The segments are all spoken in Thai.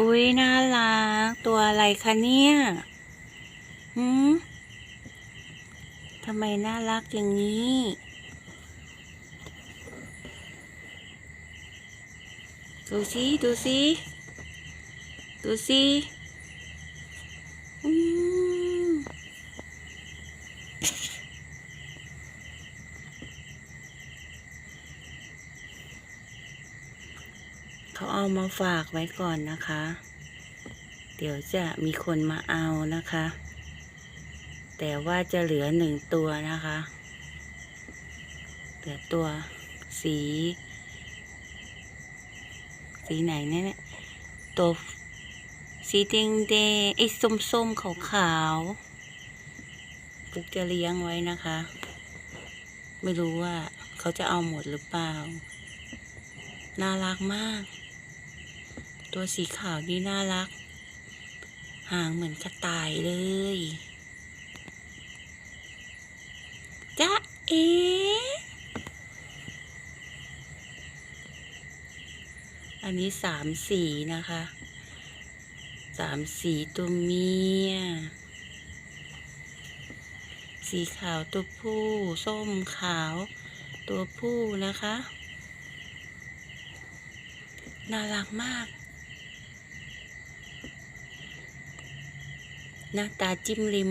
อุ้ยน่ารัก ตัวอะไรคะเนี่ยหืมทำไมน่ารักอย่างนี้ดูสิดูสิดูสิ เขาเอามาฝากไว้ก่อนนะคะ เดี๋ยวจะมีคนมาเอานะคะ แต่ว่าจะเหลือหนึ่งตัวนะคะ เหลือตัวสี สีไหนเนี่ยตัวสีแดงแดงไอ้ส้มส้มขาวขาวปุกจะเลี้ยงไว้นะคะ ไม่รู้ว่าเขาจะเอาหมดหรือเปล่า น่ารักมาก ตัวสีขาวนี่น่ารัก หางเหมือนกระต่ายเลยจ๊ะเอ๋อันนี้สามสีนะคะสามสีตัวเมีย สีขาวตัวผู้ ส้มขาวตัวผู้นะคะ น่ารักมาก หน้าตาจิ้มลิ้ม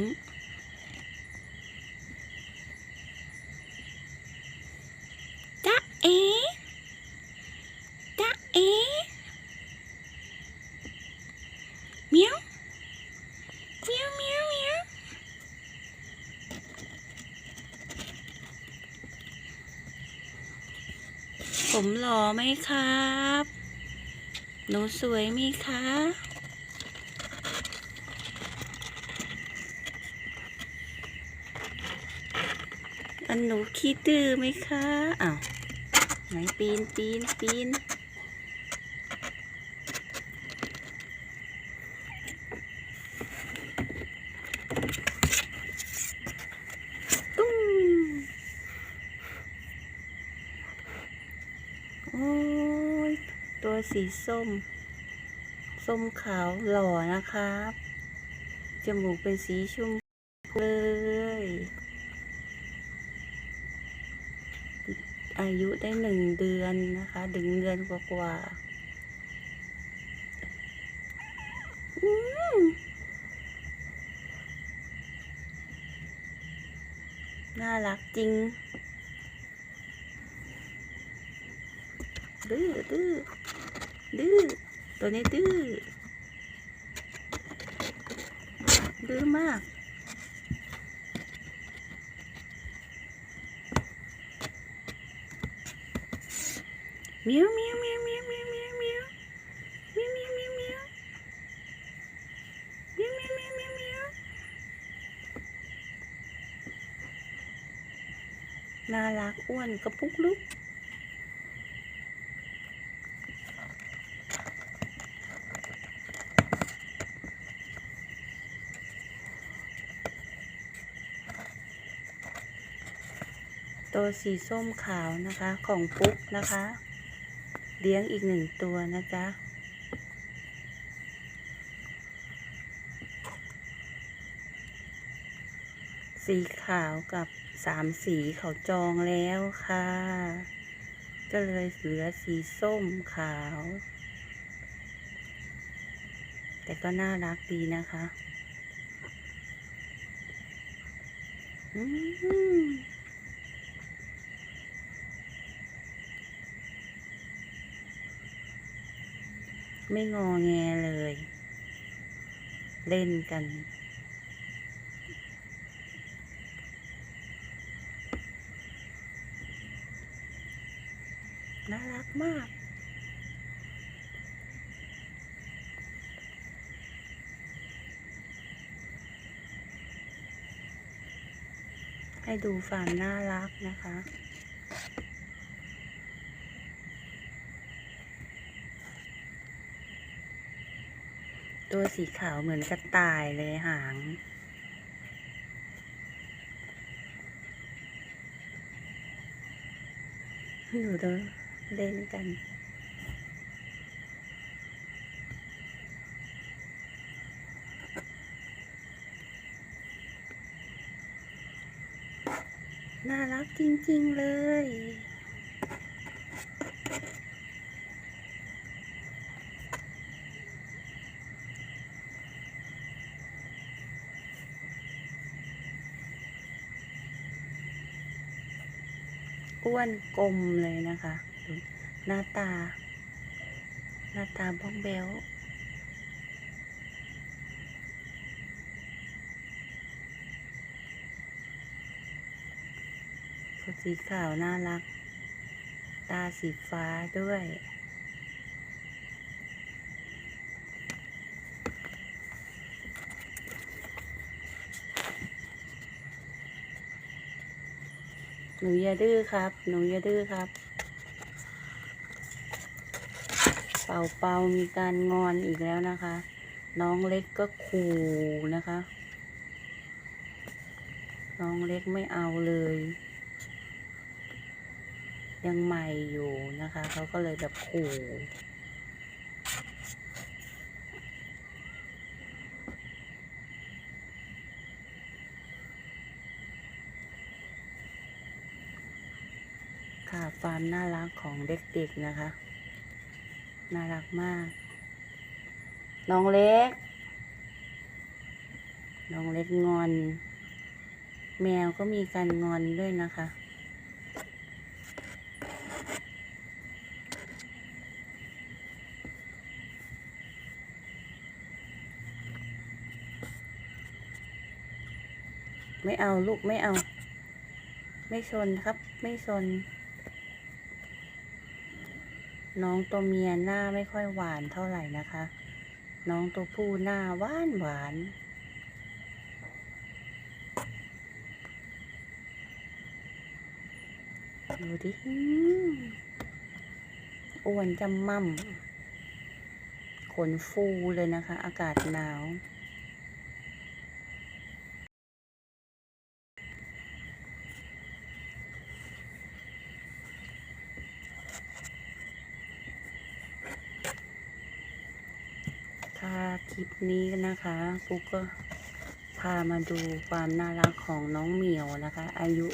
จ๊ะเอ๋จ๊ะเอ๋เมียวเมียวเมียวเมียวผมหล่อไหมครับ หนูสวยไหมคะ อันหนูขี้ดื้อไหมคะอ้าวไหนปีนปีนปีนตุ้มโอ้ยตัวสีส้ม ส้มขาวหล่อนะครับ จมูกเป็นสีชมพูเลย อายุได้หนึ่งเดือนนะคะถึงเดือนกว่าๆน่ารักจริงดื้อดื้อดื้อตัวนี้ดื้อดื้อมาก เมียวเมียวเมียวเมียวเมียวเมียวเมียวเมียวเมียวเมียวเมียวเมียวเมียวเมียวเมียวเมียวน่ารักอ้วนกระปุกลุกตัวสีส้มขาวนะคะของปุ๊กนะคะ เลี้ยงอีกหนึ่งตัวนะจ๊ะ สีขาวกับสามสีเขาจองแล้วค่ะ ก็เลยเหลือสีส้มขาว แต่ก็น่ารักดีนะคะ อืม ไม่งอแงเลย เล่นกัน น่ารักมากให้ดูความน่ารักนะคะ ตัวสีขาวเหมือนกระต่ายเลยหาง หนูเดินเล่นกันน่ารักจริง ๆ เลย อ้วนกลมเลยนะคะดูหน้าตา หน้าตาบ้องเบลสีขาวน่ารัก ตาสีฟ้าด้วย หนูอย่าดื้อครับ หนูอย่าดื้อครับ เป่าเป่ามีการงอนอีกแล้วนะคะ น้องเล็กก็ขู่นะคะ น้องเล็กไม่เอาเลย ยังใหม่อยู่นะคะ เขาก็เลยแบบขู่ ความน่ารักของเด็กๆนะคะ น่ารักมาก น้องเล็ก น้องเล็กงอน แมวก็มีการงอนด้วยนะคะ ไม่เอาลูกไม่เอา ไม่ชนครับ ไม่ชน น้องตัวเมียหน้าไม่ค่อยหวานเท่าไหร่นะคะ น้องตัวผู้หน้าหวานหวานดูดิอ้วนจำม่ำขนฟูเลยนะคะ อากาศหนาว ค่ะ คลิปนี้นะคะปุ๊กก็พามาดูความน่ารักของน้องเหมียวนะคะ อายุ